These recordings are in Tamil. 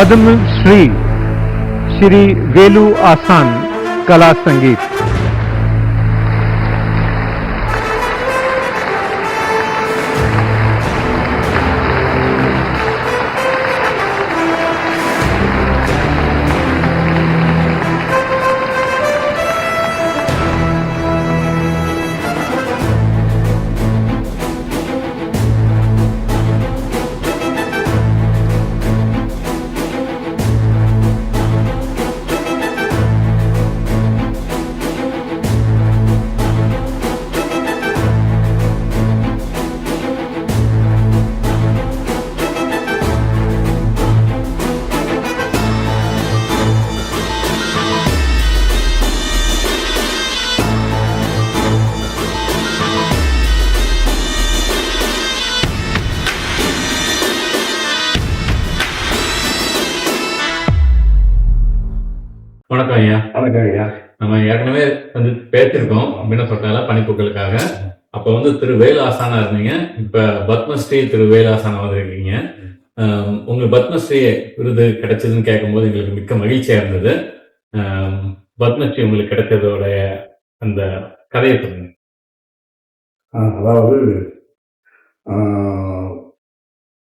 पद्म श्री श्री वेलू आसान कला संगीत। அப்ப வந்து திரு வேலாசானா இருந்தீங்க. இப்ப பத்மஸ்ரீ திரு வேலாசானா வந்திருக்கீங்க. உங்களுக்கு பத்மஸ்ரீ விருது கிடைச்சதுன்னு கேட்கும்போது எங்களுக்கு மிக்க மகிழ்ச்சியா இருந்தது. பத்மஸ்ரீ உங்களுக்கு கிடைச்சதோட அந்த கதையை சொல்லுங்க. ஆஹ் அதாவது ஆஹ்,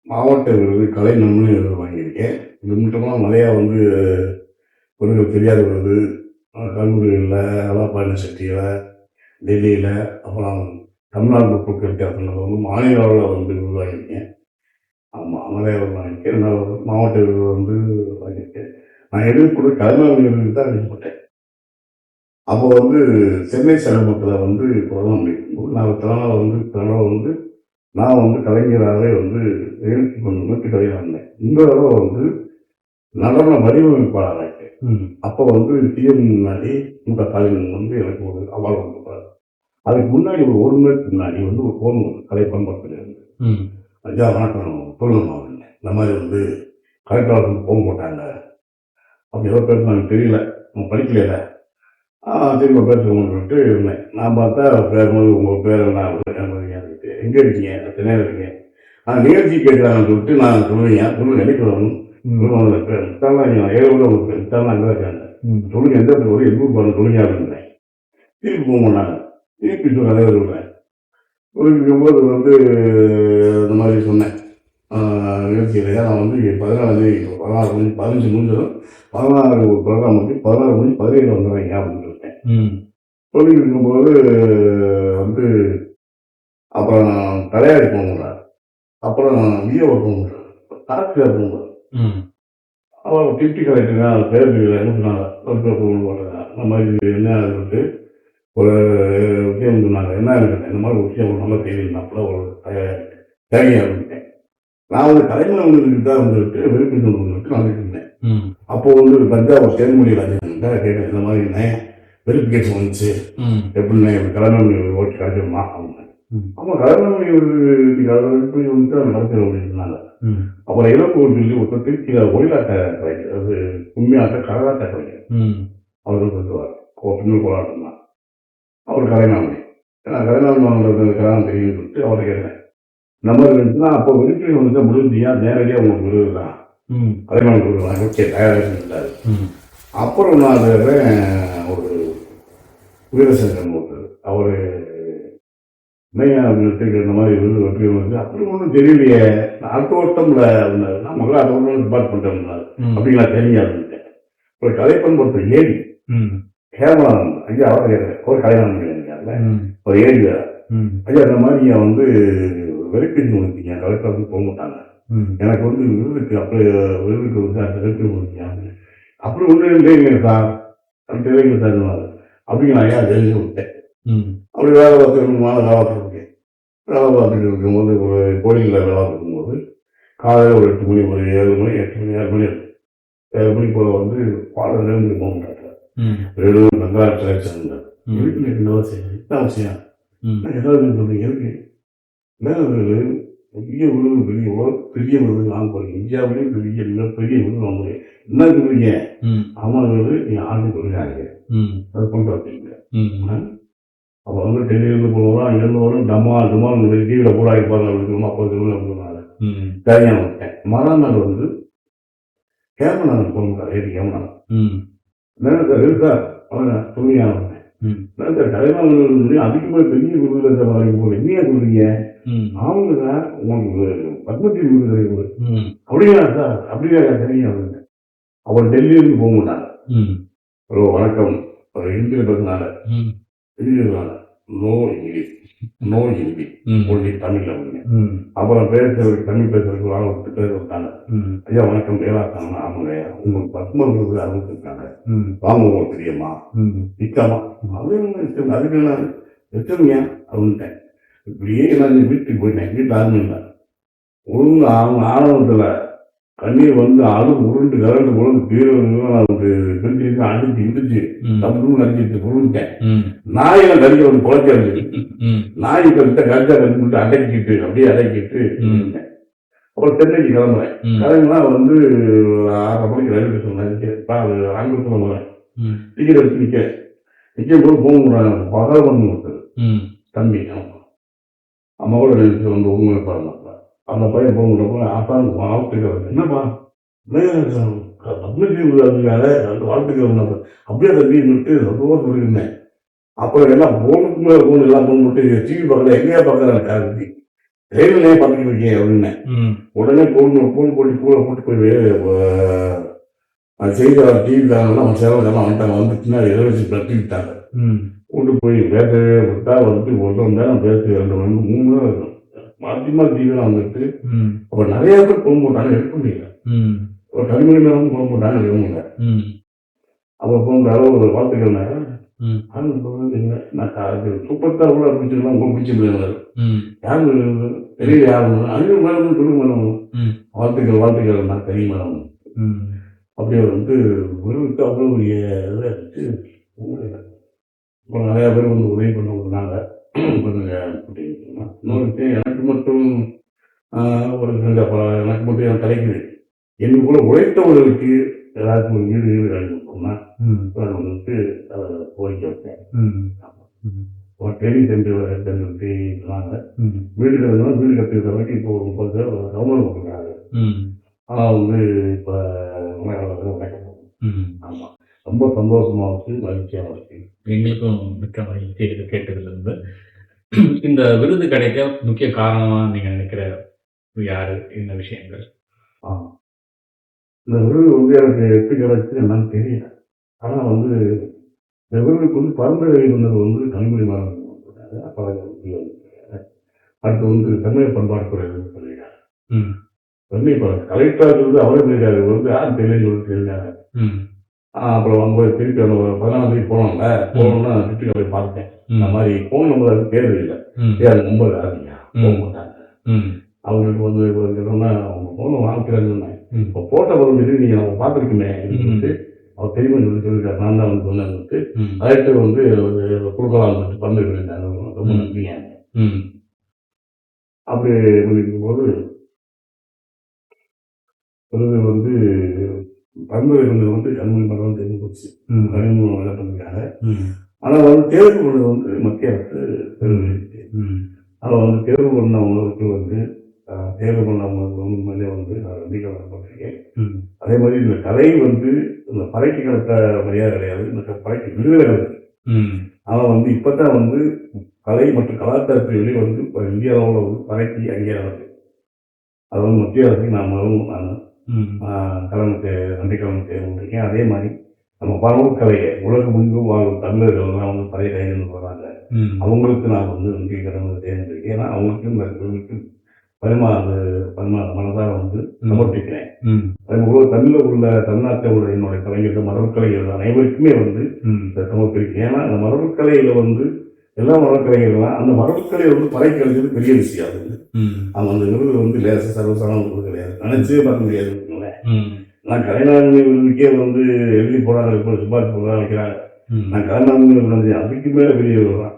மாவட்ட விருது கலை நன்மணி விருது வாங்கியிருக்கேன். இது மட்டுமா நிறையா வந்து விருதுகள் தெரியாத விருது கல்லூரிகளில் அலாபாயண சக்தியில் டெல்லியில் அப்புறம் தமிழ்நாடு முற்போக்கு வித்தியாசத்தில் வந்து மாநில அளவில் வந்து விருது வாங்கியிருக்கேன் ஆமாம் நிறைய விருது வாங்கியிருக்கேன் நான் மாவட்ட வந்து வாங்கியிருக்கேன். நான் எடுக்கக்கூடிய கலைஞர் விருதுக்கு தான் அடிக்கப்பட்டேன் அப்போ வந்து சென்னை சிரமத்தில் வந்து பிரதமர் நான் தனால வந்து தனால வந்து நான் வந்து கலைஞராகவே வந்து எழுத்து கொண்டு நூற்றி கலைஞராக இருந்தேன் இந்த தடவை வந்து நடன வடிவமைப்பாளர் ஆகிட்டேன் அப்போ வந்து டிஎம் முன்னாடி இந்த கலைஞர் வந்து எனக்கு ஒரு அவார்டு கொடுத்தாரு அதுக்கு முன்னாடி ஒரு ஒரு மணி முன்னாடி வந்து ஒரு ஃபோன் கலை பண்படுத்திலிருந்து ம். ஐயா வணக்கம். சொல்லுங்க அப்படின்னு இந்த மாதிரி வந்து கலெக்டர் வந்து ஃபோன் போட்டாங்க. அப்படி ஏதோ பேர் எனக்கு தெரியல. நான் படிக்கல ஆ திரும்ப சொல்லிட்டு இருந்தேன். நான் பார்த்தா பேசும்போது உங்கள் பேர் என்ன இருக்குது எங்கே இருக்கீங்க? சென்னையில் இருக்கீங்க? நான் நிகழ்ச்சி கேட்குறாங்கன்னு சொல்லிட்டு நான் சொல்லுவீங்க. சொல்லுங்க நினைக்க வரணும் சொல்லுவாங்க பேர். விட்டாலாம் நீங்கள் ஏழு அங்கே இருக்காங்க. சொல்லுங்க எந்த வரும் எதுவும் சொல்லுங்க அப்படின்றேன் திருப்பி போக மாட்டாங்க திருப்பி அதே சொல்கிறேன் இருக்கும்போது வந்து இந்த மாதிரி சொன்னேன். ஆஹ் நிகழ்ச்சியில். நான் வந்து பதினாலு பதினாறு மணி பதினஞ்சு முடிஞ்சதும் பதினாறு ஒரு ப்ரோக்ராம் வந்து பதினாறு மணி பதினேழு வந்துடுறீங்க அப்படின்னு சொல்லிட்டேன் சொல்லிட்டு இருக்கும்போது வந்து அப்புறம் தலையாடி போகிறார் அப்புறம் விஏஓ போகிறார் டாக்டர் போகிறார் ம். அவர் டிப்டி கலெக்டருங்க அது பேர் என்ன சொன்னாங்க டாக்டர் போகிறாங்க அந்த மாதிரி என்ன சொல்லிட்டு ஒரு விஷயம் சொன்னாங்க என்ன எனக்கு இந்த மாதிரி ஒரு விஷயம் ஒரு நல்லா தெரியலனாப்புல ஒரு தனியாக இருந்தேன் நான் வந்து கலைஞர்களுக்கு தான் வந்துட்டு விருப்பம் வந்துட்டு நான் இருந்தேன். அப்போ வந்து தஞ்சாவூர் தேன்மொழி ராஜன் கேட்டேன் இந்த மாதிரி என்ன? வெரிஃபிகேஷன் வந்துச்சு. எப்படின்னா கலைஞர் ஓட்டு கிடைச்சிருமா அவங்க ம். ஆமாம் கலைஞர் எப்படி வந்துட்டு அந்த கிடைச்சிடும் அப்படின்னு சொன்னாங்க. ம். அப்புறம் இலக்கு சொல்லி ஒருத்தர் திருச்சியில் ஒயிலாட்ட கலைஞர் அது உண்மையாட்ட கரகாட்ட கலைஞர் அவர் சொல்லுவார் பின்னல் போராட்டம் தான் அவர் கலைஞாமணி ஏன்னா கலைஞாமணி கலாம் தெரியும்னு சொல்லிட்டு அவரை கேட்டேன். இந்த மாதிரி இருந்துச்சுன்னா அப்போ விருப்பம் வந்து முடிஞ்சியா? நேரடியாக உங்களுக்கு விருது தான் ம். கலைஞாமணி விருது ஓகே ம். அப்புறம் நான் ஒரு வீரசங்கர் ஒருத்தர் அவர் மெய்யானத்துக்கு இந்த மாதிரி விருது வெற்றி வந்து அப்படி ஒன்றும் தெரியலையே. நான் அடுத்த வருஷம்ல இருந்தார் நான் முதல்ல அடுத்த வருஷம் டிபார்ட்மெண்ட் இருந்தார் அப்படிங்களா? இருந்தேன் ஒரு ஏடி ம். ஹேமலானந்த் ஐயா அவர் ஒரு கல்யாணம் பண்ணிருக்காங்க ம். ஒரு ம். ஐயா இந்த மாதிரி ஐயா வந்து வெறுப்பிஞ்சு கொடுத்தீங்க கலெக்டர் வந்து போக மாட்டாங்க. எனக்கு வந்து விருதுக்கு அப்படி விருதுக்கு வந்து அந்த வெறுப்பு கொடுத்தீங்க அப்படி ஒன்றும் இல்லைங்க சார் அப்படி இல்லைங்க சார் சொன்னாரு. அப்படிங்களா ஐயா தெரிஞ்சு விட்டேன். ம். அப்படி வேலை பார்த்துருக்கணும் வேலை பார்த்துருக்கேன். வேலை பார்த்துட்டு இருக்கும்போது ஒரு கோயிலில் வேலை பார்க்கும்போது காலையில் ஒரு எட்டு மணி ஒரு ஏழு மணி எட்டு மணி ஏழு மணி. ஏழு மணி போல வந்து பாடல் இருந்து போக மாட்டாங்க. ம். ஏழு நங்கராஜ் செலக்ஷன் ம். இருக்கு என்ன அவசியம் என்ன அவசியம் ஏதாவது இருக்கு ஒரு பெரிய விருது பெரிய பெரிய விருது வாங்க போறீங்க. இந்தியாவிலேயே பெரிய மிக பெரிய விருது வாங்க போறீங்க. என்ன சொல்றீங்க? விருது நீங்க ஆண்டு ம். அது கொண்டு வந்தீங்க. ம். அப்போ வந்து டெல்லியிலேருந்து போனவரும் அங்கேருந்து வரும் டம்மா டம்மா டிவியில் பூரா இருப்பாங்க அப்படின்னு அப்போ அப்படின்னாங்க ம். சரியான மறுநாள் வந்து கேமரா போகிறார் ஏடி கேமரா சொல்லியா ம். என்ன சார் கலைமாமன் அதுக்கு மேலே பெரிய சார் வாங்கி போல. என்னையா சொல்றீங்க? அவங்க சார். உங்களுக்கு பத்மஸ்ரீ விருது கிடைக்குது ம். அப்படியா சார்? அப்படியா சரிங்க அப்படின்னு. அவர் டெல்லியிலிருந்து போக மாட்டாங்க ஒரு வணக்கம் ஒரு ஹிந்தியில் ம். ஹிந்தியில் no English no Hindi only Tamil அப்படின்னு ம். அப்புறம் பேசுறதுக்கு தமிழ் பேசுறதுக்கு வாங்க பேர் இருக்காங்க ம். ஐயா வணக்கம். வேளாத்தாங்க ஆமாங்க. உங்களுக்கு பத்ம விருது அறிவிச்சிருக்காங்க. ம். வாங்க உங்களுக்கு தெரியுமா ம். நிற்காமா அது என்ன இஷ்டம்? அதுக்கு நான் வச்சிருங்க அப்படின்ட்டேன். இப்படியே நான் வீட்டுக்கு போயிட்டேன். வீட்டில் இல்லை. ஒழுங்கு அவங்க ஆணவத்தில் கண்ணீர் வந்து அழு உருண்டு கரண்டு உருண்டு கீழே அடிச்சு இடிச்சு தப்பு நடிச்சிட்டு புரிஞ்சுட்டேன் ம். நாயெல்லாம் கடிக்க வந்து ம். நாய் கடித்த கடிச்சா கடிச்சுட்டு அடக்கிட்டு அப்படியே அடக்கிட்டு. அப்புறம் சென்னைக்கு கிளம்புறேன். கிளம்புனா வந்து ஆறரை மணிக்கு ரயில்வே ஸ்டேஷன் ஆங்கிலத்தில் ம். டிக்கெட் எடுத்து நிற்க நிற்கும் போது போக முடியாது பகல் வந்து ஒருத்தர் தம்பி ஆமா. அம்மாவோட வந்து உண்மையை பாருங்க அந்த பையன் போக முடியப்போ ஆசான் வாழ்த்துக்கள் என்னப்பா அதுக்காக அந்த வாழ்த்துக்கள் அப்படியே தம்பி நின்று ரொம்ப சொல்லியிருந்தேன் அப்புறம் எல்லாம் போனுக்கு மேலே போன் எல்லாம் போன் போட்டு டிவி பார்க்கல எங்கேயா பார்க்கறாங்க காரணத்தி ரயிலே பார்த்துட்டு இருக்கேன் அப்படின்னு உடனே போன் போன் போட்டு கூட போட்டு போய் அது செய்தியாளர் டிவிக்காரங்களாம் அவன் சேவலாம் வந்துட்டாங்க வந்து பின்னாடி எதை வச்சு பற்றிக்கிட்டாங்க ம் கொண்டு போய் பேச விட்டா வந்து ஒன்றரை மணி நேரம் பேச ரெண்டு மணி மூணு இருக்கும் மாற்றி மாற்றி டிவிலாம் வந்துட்டு அப்போ நிறைய பேர் போன் போட்டாங்க எடுக்க முடியல. ஒரு கனிமணி நேரம் போன் போட்டாங்க எடுக்க முடியல. அப்போ போன்ற ஒரு அது சூப்பர் ஸ்டார் கூட பிடிச்சிருந்தா உங்களுக்கு பிடிச்சிருந்தாங்க ம். யாரு பெரிய யாரு அஞ்சு மேடம் சொல்லுங்க மேடம். வாழ்த்துக்கள் வாழ்த்துக்கள் நான் தெரியும் மேடம். அப்படியே வந்து விருதுக்கு அவ்வளோ பெரிய இதாக இருந்துச்சு அப்புறம் நிறையா பேர் வந்து உதவி பண்ண கொடுத்தாங்க பண்ணுங்க அப்படின்னு சொன்னா. இன்னொரு விஷயம் எனக்கு மட்டும் ஒரு ப- எனக்கு மட்டும் எனக்கு கிடைக்குது எனக்கு கூட உழைத்தவர்களுக்கு ஏதாச்சும் ஒரு ம். நான் வந்துட்டு அதை கோரிக்கை வைப்பேன் சென்று சென்று சொன்னாங்க. ம். வீடு கட்டணும் வீடு கட்டுற வரைக்கும் இப்போ ஒரு முப்பது பேர் கவர்மெண்ட் கொடுக்குறாங்க. ம். ஆனால் வந்து இப்போ ஆமாம் ரொம்ப சந்தோஷமாக இருக்கு மகிழ்ச்சியாக இருக்கு. எங்களுக்கும் மிக்க மகிழ்ச்சி கேட்டதுலேருந்து இந்த விருது கிடைக்க முக்கிய காரணமா நீங்க நினைக்கிற யாரு? இந்த விஷயங்கள். இந்த விருது வந்து எனக்கு எப்படி கிடைச்சு என்னன்னு தெரியல. ஆனால் வந்து இந்த விருதுக்கு வந்து பரம்பரை வந்தது வந்து மாறன் அப்போ அடுத்து வந்து தமிழ் பண்பாட்டுத்துறை வெள்ளை படம் கலெக்டராக வந்து அவரே சொல்லியிருக்காரு வந்து யார் தெரியலன்னு சொல்லிட்டு ம். அப்புறம் வந்து திருப்பி அந்த பதினாலாம் தேதி போனோம்ல போனோம்னா திருப்பி போய் பார்த்தேன் இந்த மாதிரி ஃபோன் நம்பர் அது தேவை இல்லை. ஏன் அது நம்பர் ஆகுங்க போக மாட்டாங்க. அவங்களுக்கு வந்து சொன்னா அவங்க ஃபோனை வாங்கிக்கிறாங்கன்னு இப்போ போட்ட படம் சொல்லி நீங்கள் நம்ம பார்த்துருக்குமே சொல்லிட்டு அவர் தெரியுமா சொல்லி சொல்லியிருக்காரு. நான் தான் வந்து ம். அதுக்கு வந்து கொடுக்கலாம் பண்ணிருக்கேன் ரொம்ப நன்றிங்க. அப்படி போது விருது வந்து விருது வந்து கண்மணி மரம் தெரிஞ்சு போச்சு. ம். கனிமொழி பண்ணிருக்காங்க ம். ஆனால் வந்து தேர்வு பண்ணது வந்து மத்திய அரசு ம். அதில் வந்து தேர்வு பண்ணவங்களுக்கு வந்து தேர்வு பண்ணவங்களுக்கு வந்து உண்மையிலே வந்து நான் நம்பிக்கை பண்ணிருக்கேன் அதே மாதிரி இந்த கலை வந்து இந்த பறைக்கு கிடக்க மரியாதை கிடையாது. இந்த பறைக்கு விருது கிடையாது. ஆனால் வந்து இப்போ தான் வந்து கலை மற்றும் கலாச்சாரத்தை வெளியே வந்து இப்போ இந்திய அளவில் வந்து பறைக்கு அங்கீகாரம் இருக்கு. அது வந்து மத்திய அரசுக்கு நான் முதல்ல நான் நன்றி கடன் செய்திருக்கேன் அதே மாதிரி நம்ம பரவல் கலையை உலகம் முழுவதும் வாழும் தமிழர்கள்லாம் வந்து பழைய கைகள் வராங்க அவங்களுக்கு நான் வந்து நன்றி கடன் செய்திருக்கேன் ஏன்னா அவங்களுக்கு இந்த தொழிலுக்கு பரிமா அது பரிமா மனதாக வந்து சமர்ப்பிக்கிறேன். உள்ள தமிழில் உள்ள தமிழ்நாட்டில் உள்ள என்னுடைய கலைஞர்கள் மரபுக்கலைஞர்கள் அனைவருக்குமே வந்து சமர்ப்பிக்கிறேன். ஏன்னா அந்த மரபுக்கலையில் வந்து எல்லா மரபுக்கலைகள்லாம் அந்த மரபுக்கலை வந்து பறை கிடைச்சது பெரிய விஷயம் அது. அவங்க அந்த விருது வந்து லேச சர்வசாதாரண விருது கிடையாது. நினைச்சே பார்க்க முடியாது நான் கலைநாயகி விருதுக்கே வந்து எழுதி போடாங்க இப்போ சிபாரிசு போடுறாங்க வைக்கிறாங்க நான் கலைநாயகி விருது அதுக்கு மேலே பெரிய விருது தான்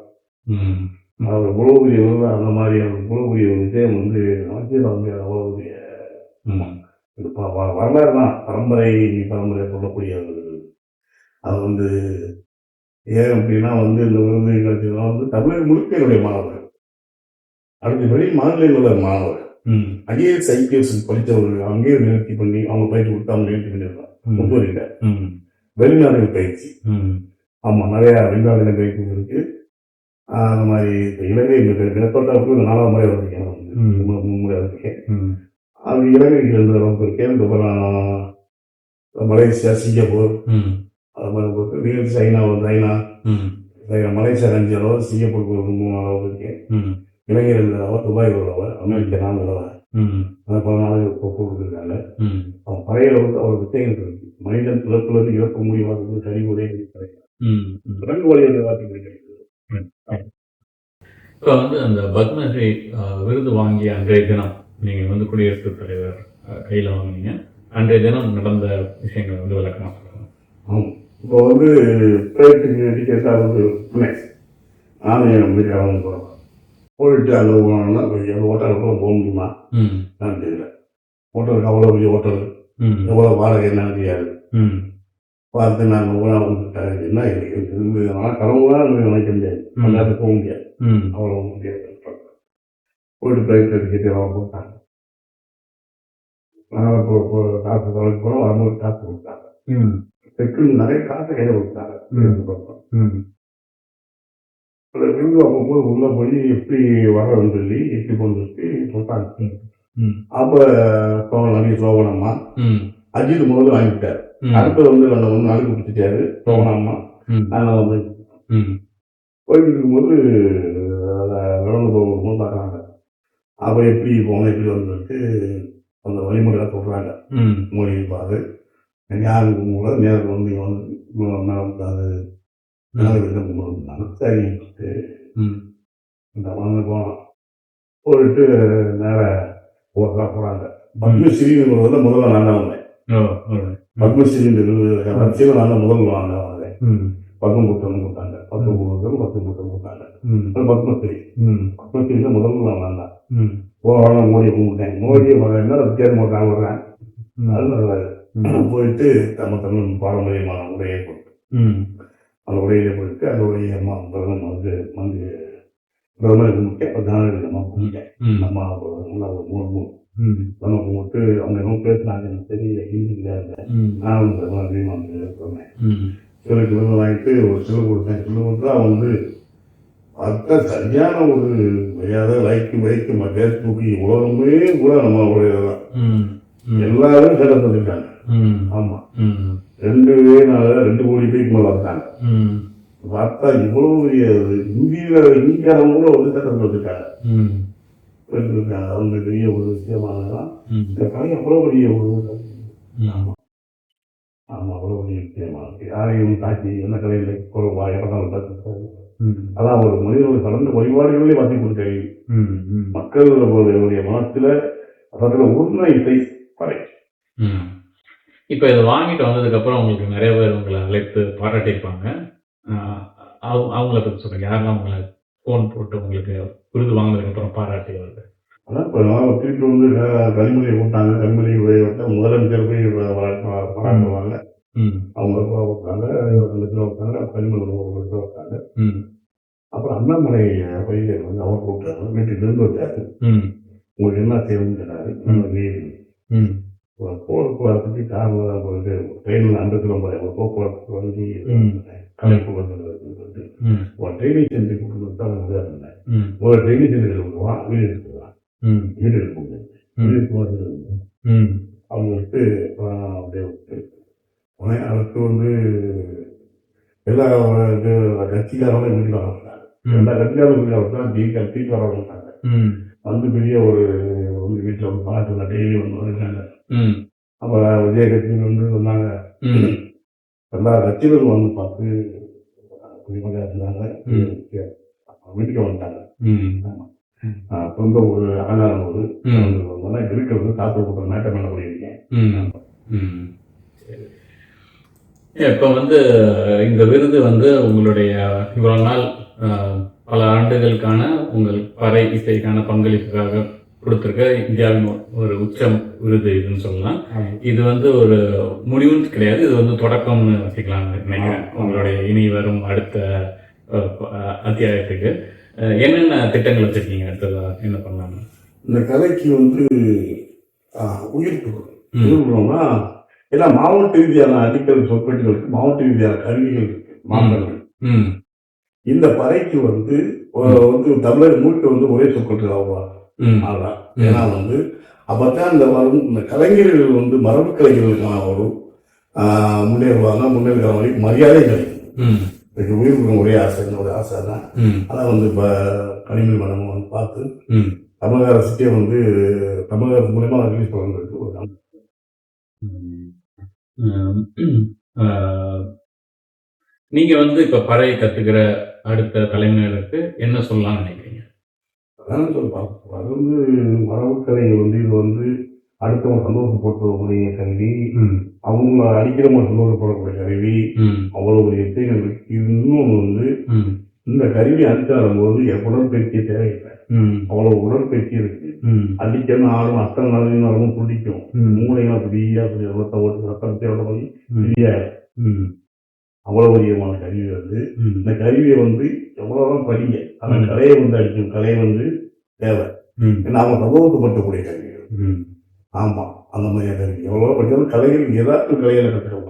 அவர் இவ்வளோ பெரிய விருது அந்த மாதிரி இவ்வளோ பெரிய விஷயம் வந்து நமக்கே வந்து அவ்வளோ பெரிய வரலாறு தான். பரம்பரை பரம்பரை சொல்லக்கூடிய அது வந்து ஏன் அப்படின்னா வந்து இந்த விருது கிடைச்சதுலாம் வந்து தமிழக முழுக்க என்னுடைய மாணவர்கள். அடுத்த வெளி மாநிலங்கள மாணவர்கள். ம். ஐஏஎஸ் ஐபிஎஸ் படித்தவர்கள் அங்கேயே நிறுத்தி பண்ணி அவங்க பயிற்சி கொடுத்து அவங்க நிறுத்தி பண்ணிருக்காங்க ம். முப்பதுல வெளிநாடுகள் பயிற்சி. ஆமாம் நிறையா வெளிநாடுகள் பயிற்சி இருக்கு. அந்த மாதிரி இலங்கை நிலப்பட்டாப்புக்கு நாலாவது முறை வந்திருக்கேன் நான் வந்து. ம். மூணு மூணு முறை வந்திருக்கேன் அது இலங்கைக்கு தடவை போயிருக்கேன் அதுக்கப்புறம் மலேசியா சிங்கப்பூர். அது மாதிரி நீங்கள் சைனா வந்து சைனா. மலேசியா அஞ்சு அளவு சிங்கப்பூருக்கு ஒரு மூணு அளவு இலங்கை ரெண்டு தடவை துபாய் ஒரு தடவை அமெரிக்கா நாலு ம். அந்த பதினாலு கொடுத்துருக்காங்க அவன் பழைய அளவுக்கு அவர் விஷயங்கள் இருக்கு. மனிதன் பிறப்புலேருந்து இறப்பு முடிவாக சரி ஒரே கிடையாது. வழியாக வார்த்தை கிடையாது இப்போ வந்து அந்த பத்மஸ்ரீ விருது வாங்கிய அன்றைய தினம் நீங்கள் வந்து குடியரசுத் தலைவர் கையில் வாங்குனீங்க. அன்றைய தினம் நடந்த விஷயங்கள் வந்து விளக்கமாக சொல்லுங்க. ஆமாம் இப்போ வந்து பிரைவேட்டுக்கு டிக்கெட்டாக வந்து புனே நானும் என் மீடியாவும் போகிறோம் போயிட்டு அங்கே போனோம்னா எங்கள் ஹோட்டலுக்கு போக முடியுமா? ம். நான் தெரியல. ஹோட்டலுக்கு அவ்வளோ பெரிய ஹோட்டல் எவ்வளோ வாடகை என்னன்னு தெரியாது ம். பார்த்து நாங்கள் ஊராக வந்துட்டேன் என்ன இருந்து ஆனால் கடவுளாக நினைக்க முடியாது. இடத்துக்கு போக முடியாது. அவ்வளோ முடியாது போயிட்டு பிரைவேட் டிக்கெட் எல்லாம் போட்டாங்க. நான் இப்போ காசு போகிறோம் வரும்போது காசு கொடுத்தாங்க. செக்கு நிறைய காசை கையில் கொடுத்தாங்க. விருந்து அப்போ உள்ளே போய் எப்படி வரணும்னு சொல்லி எப்படி கொண்டு சொல்லிட்டாங்க. அப்போ சோழன் நடிகை சோழனம்மா ம். அஜித் முதல்ல வாங்கிட்டார். ம். அடுத்து வந்து அந்த வந்து அழுக்கு பிடிச்சிட்டாரு சோழனம்மா ம். அதனால போயிட்டு இருக்கும்போது அதை நடந்து போகும்போது பார்க்குறாங்க. அப்போ எப்படி போகணும் எப்படி வந்துட்டு அந்த வழிமுறையெல்லாம் சொல்கிறாங்க மொழி பாரு யாருக்கு மூலம் நேரில் வந்து அது மேலே விட கும்பிடுறாங்க சரின்ட்டு ம். இந்த வந்து போனோம் போயிட்டு நேராக போகிறா போகிறாங்க பத்மஸ்ரீங்கிறதுல முதல்ல நான் தான் வந்தேன். பத்மஸ்ரீங்கிறது கடைசியில் நான் தான் முதல் வாங்க வந்தேன். ம். பத்ம புத்தகம் கொடுத்தாங்க பத்ம புத்தகம் பத்து புத்தகம் கொடுத்தாங்க ம். பத்மஸ்ரீ. ம். பத்மஸ்ரீல முதல் நான் தான். ம். போன மோடியை கும்பிட்டேன். மோடியை என்ன போட்டாங்க வர்றேன் அது நல்லா ம் போயிட்டு நம்ம தமிழ் பாரம்பரியமான உடையை போட்டு. ம். அந்த உடையில போயிட்டு அந்த உடையை அம்மா பிரதமர் வந்து வந்து பிரதமரை கும்பிட்டு அப்போ ஜனாதிபதி அம்மா கும்பிட்டேன் ம். அம்மா நல்லா ஒரு மூணு மூணு. நம்ம கும்பிட்டு அவங்க என்ன பேசினாங்க எனக்கு தெரியல ஹிந்தி கிடையாது ம். நான் வந்து பிரதமர் வந்து சொன்னேன். ம். சிலருக்கு விருது வாங்கிட்டு ஒரு சிலு கொடுத்தேன். சிலு கொடுத்தா அவன் வந்து பார்த்தா சரியான ஒரு மரியாதை லைக்கு வைக்கு ஃபேஸ்புக்கு உலகமே கூட நம்ம உடையதான் ம். ம். எல்லாரும் சில ம் ஆமாம் ரெண்டு நாள் ரெண்டு கோடி பேருக்கு மேலே வந்தாங்க பார்த்தா இவ்வளவு பெரிய இந்தியில இந்தியாவில் கூட வந்து சட்டம் வச்சுருக்காங்க. அவங்க பெரிய ஒரு விஷயமானதான் இந்த கலை அவ்வளோ பெரிய ஒரு ம். ஆமாம் அவ்வளோ பெரிய விஷயமா யாரையும் தாக்கி என்ன கலையில் குறைவா இறந்தாலும் பார்த்து ம். அதான் ஒரு மனிதனுடைய கடந்த வழிபாடுகளே மாற்றி ம் மக்களுடைய மனத்தில் அதில் உண்மைத்தை படை ம். இப்போ இதை வாங்கிட்டு வந்ததுக்கப்புறம் உங்களுக்கு நிறைய பேர் உங்களை அழைத்து பாராட்டியிருப்பாங்க. அவங்கள பற்றி சொல்லுங்க. யாரெல்லாம் உங்களை ஃபோன் போட்டு உங்களுக்கு விருது வாங்கினதுக்கப்புறம் பாராட்டி வருது அதான் இப்போ நான் திருப்பி வந்து கனிமொழியை கூப்பிட்டாங்க கனிமொழி முதலமைச்சர் போய் பாராட்டுவாங்க. ம். அவங்க வைப்பாங்க ரெண்டு லட்சம் வைப்பாங்க கனிமொழி ஒரு லட்சம் வைப்பாங்க ம். அப்புறம் அண்ணாமலை பையன் வந்து அவர் கூப்பிட்டாரு. வீட்டுக்கு இருந்து வச்சாரு ம். உங்களுக்கு என்ன leave. ம். ஒரு போக்குவரத்துக்கு காரில் தான் போயிட்டு ட்ரெயினில் அந்த கிலோமீட்டர் போக்குவரத்துக்கு வந்து. கலைப்பு வந்து ம். ஒரு ட்ரைனிங் சென்டர் கூப்பிட்டு தான் வந்து இருந்தேன் ஒரு ட்ரைனிங் சென்டர் இருக்குவா வீடு இருக்குவா ம். வீடு ம். வீடு வந்து ம். அவங்க விட்டு அப்படியே விட்டு. உடனே அடுத்து வந்து எல்லா இது கட்சிக்காரங்களும் வீட்டில் வரட்டாங்க எல்லா கட்சிக்காரங்களும் வீட்டில் வரட்டாங்க டீ டீ வர ம். வந்து பெரிய ஒரு வந்து வீட்டில் வந்து பாட்டு டெய்லி வந்து வந்துட்டாங்க ம். அப்புறம் விஜய கட்சியில் வந்து வந்தாங்க ம். எல்லா கட்சிகளும் வந்து பார்த்து குடிமகா இருந்தாங்க. வீட்டுக்கு ஆஹ் சொந்த ஒரு அலங்காரம் ஒரு. வந்தாங்க இருக்கிறது காத்து போட்ட நாட்டை மேலே பண்ணியிருக்கேன் ம். ம். சரி. இப்போ வந்து இந்த விருது வந்து உங்களுடைய இவ்வளவு நாள் பல ஆண்டுகளுக்கான உங்கள் பறை இசைக்கான பங்களிப்புக்காக கொடுத்துருக்க இந்தியாவின் ஒரு உச்சம் விருது இதுன்னு சொல்லலாம். இது வந்து ஒரு முடிவுன்னு கிடையாது. இது வந்து தொடக்கம்னு வச்சுக்கலாம் நினைக்கிறேன். உங்களுடைய இனி வரும் அடுத்த அத்தியாயத்துக்கு. என்னென்ன திட்டங்கள் வச்சிருக்கீங்க? அடுத்ததா என்ன பண்ணலாம்னு? இந்த கலைக்கு வந்து உயிர் கொடுக்கணும்னா ஏன்னா மாவட்ட ரீதியான அடிக்கல் சொற்கட்டுகள் இருக்கு மாவட்ட ரீதியான கருவிகள் இருக்கு மாவட்டங்கள் ம். இந்த பறைக்கு வந்து வந்து தமிழர் மூட்டு வந்து ஒரே சொற்கட்டு ஆகுவாங்க அதான் ஏன்னா வந்து அப்பதான் இந்த வரும் இந்த கலைஞர்கள் வந்து மரபு கலைஞர்களுக்கான ஒரு முன்னேறுவாங்க முன்னேறுகிற வரைக்கும் மரியாதை கிடைக்கும். இதுக்கு உயிர் கொடுக்க ஒரே ஆசை என்னோட ஆசை தான் அதான் வந்து இப்போ கனிமொழி மேடம் வந்து பார்த்து தமிழக அரசுக்கே வந்து தமிழக அரசு மூலயமா ரிலீஸ் பண்ணுறது ஒரு நீங்க வந்து இப்ப பறையை கத்துக்கிற அடுத்த தலைமுறையினருக்கு என்ன சொல்லலாம்னு நினைக்கிறீங்க? அதான் சொல்லுவாங்க அது வந்து மரபு கலைகள் வந்து இது வந்து அடுத்தவங்க சந்தோஷப்படுத்தக்கூடிய கருவி ம். அவங்க அடிக்கிறவங்க சந்தோஷப்படக்கூடிய கருவி ம். அவ்வளோ இது இன்னொன்று வந்து இந்த கருவி அடிச்சாடும் போது என் உடற்பயிற்சி தேவையில்லை. ம். அவ்வளோ உடற்பயிற்சி இருக்கு. அடிக்கணும் ஆடும் அத்தனை நாளும் துடிக்கும். ம். மூளையெல்லாம் ஃப்ரீயா ரத்த ஓட்டு ரத்தத்தையோட போய் ம். ஃப்ரீயா ம். அவ்வளோ விதமான கருவி வந்து இந்த கருவியை வந்து எவ்வளோதான் படிங்க. ஆனால். கலையை வந்து அடிக்கும் கலை வந்து தேவை. ஏன்னா அவங்க சந்தோஷப்படுத்தக்கூடிய கருவிகள். ம். ஆமாம் அந்த மாதிரியான கருவி எவ்வளோ படித்தாலும் கலைகள் ஏதாவது கலைகளை கற்றுக்கலாம்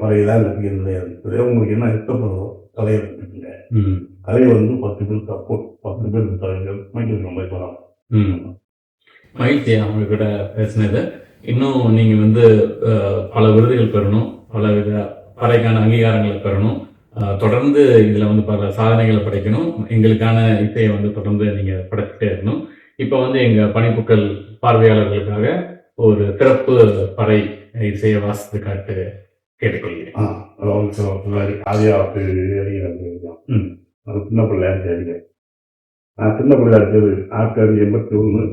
பழையதான் கற்றுக்கிறது கிடையாது இதே உங்களுக்கு என்ன இஷ்டப்படுறதோ கலையை கற்றுக்குங்க ம். கலை வந்து பத்து பேர் சப்போர்ட் பத்து பேர் மைக்கேல் நம்ம சொல்லலாம் ம். மகிழ்ச்சி அவங்க கூட பேசினது. இன்னும் நீங்க வந்து பல விருதுகள் பெறணும். பல வித பறைக்கான அங்கீகாரங்களை பெறணும். தொடர்ந்து இதுல வந்து பல சாதனைகளை படைக்கணும். எங்களுக்கான இசையை வந்து தொடர்ந்து நீங்க படைச்சிட்டே இருக்கணும். இப்போ வந்து எங்க பணிப்புக்கள் பார்வையாளர்களுக்காக ஒரு சிறப்பு பறை இசையை வாசித்து காட்டு கேட்டுக்கொள்கிறேன். ம். அது சின்ன பிள்ளை அடிக்க நான் சின்ன பிள்ளை அடிச்சது ஆயிரத்தி தொள்ளாயிரத்தி எண்பத்தி ஒன்று